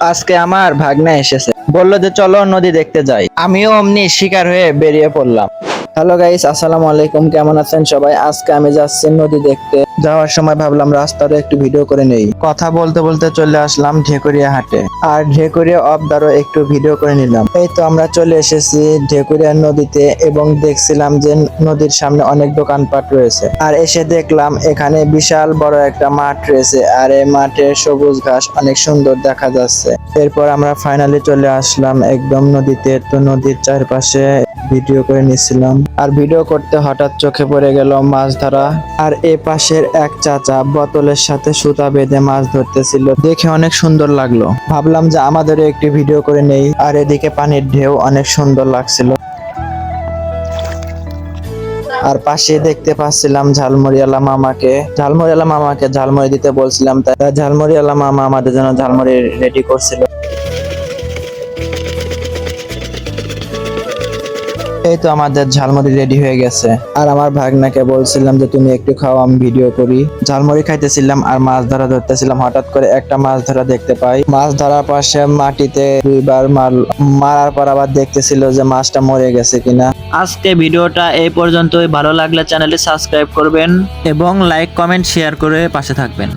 আজকে আমার ভাগ্নে এসেছে। বলল যে, চলো নদী দেখতে যাই। আমিও অমনি শিকার হয়ে বেরিয়ে পড়লাম। হ্যালো গাইস আসসালামু আলাইকুম। কেমন আছেন সবাই? আজকে আমি যাচ্ছি নদী দেখতে। যাওয়ার সময় ভাবলাম রাস্তাতে একটু ভিডিও করে নেই। কথা বলতে বলতে চলে আসলাম ঢেকুরিয়া হাটে। আর ঢেকুরিয়া অবদারও একটু ভিডিও করে নিলাম। এই তো আমরা চলে এসেছি ঢেকুরিয়া নদীতে এবং দেখছিলাম যে নদীর সামনে অনেক দোকানপাট রয়েছে। আর এসে দেখলাম এখানে বিশাল বড় একটা মাঠ রয়েছে। আর এই মাঠে সবুজ ঘাস অনেক সুন্দর দেখা যাচ্ছে। এরপর আমরা ফাইনালি চলে আসলাম একদম নদীতে। তো নদীর চারপাশে ভিডিও করে নিছিলাম আর ভিডিও করতে হঠাৎ চোখে পড়ে গেল মাছ ধরা। আর এ পাশের এক চাচা বোতলের সাথে সুতা বেঁধে মাছ ধরতেছিল। দেখে অনেক সুন্দর লাগল। ভাবলাম যে আমাদেরও একটি ভিডিও করে নেই। আর এদিকে পানির ঢেউ অনেক সুন্দর লাগছিল। আর পাশে দেখতে পাচ্ছিলাম ঝালমুড়িওয়ালা মামাকে। ঝালমুড়িওয়ালা মামাকে ঝালমুড়ি দিতে বলছিলাম, তাই ঝালমুড়িওয়ালা মামা আমাদের জন্য ঝালমুড়ি রেডি করছিল। এই তো আমাদের ঝালমুড়ি রেডি হয়ে গেছে। আর আমার ভাগনাকে বলছিলাম যে, তুমি একটু খাও, আমি ভিডিও করি। ঝালমুড়ি খাইতেছিলাম আর মাছ ধরা ধরতেছিলাম। হঠাৎ করে একটা মাছ ধরা দেখতে পাই। মাছ ধরার পাশে মাটিতে দুইবার মার, মারার পর আবার দেখতেছিল যে, মাছটা মরে গেছে কিনা। আজকে ভিডিওটা এই পর্যন্তই। ভালো লাগলে চ্যানেলটি সাবস্ক্রাইব করবেন এবং লাইক, কমেন্ট শেয়ার করে পাশে থাকবেন।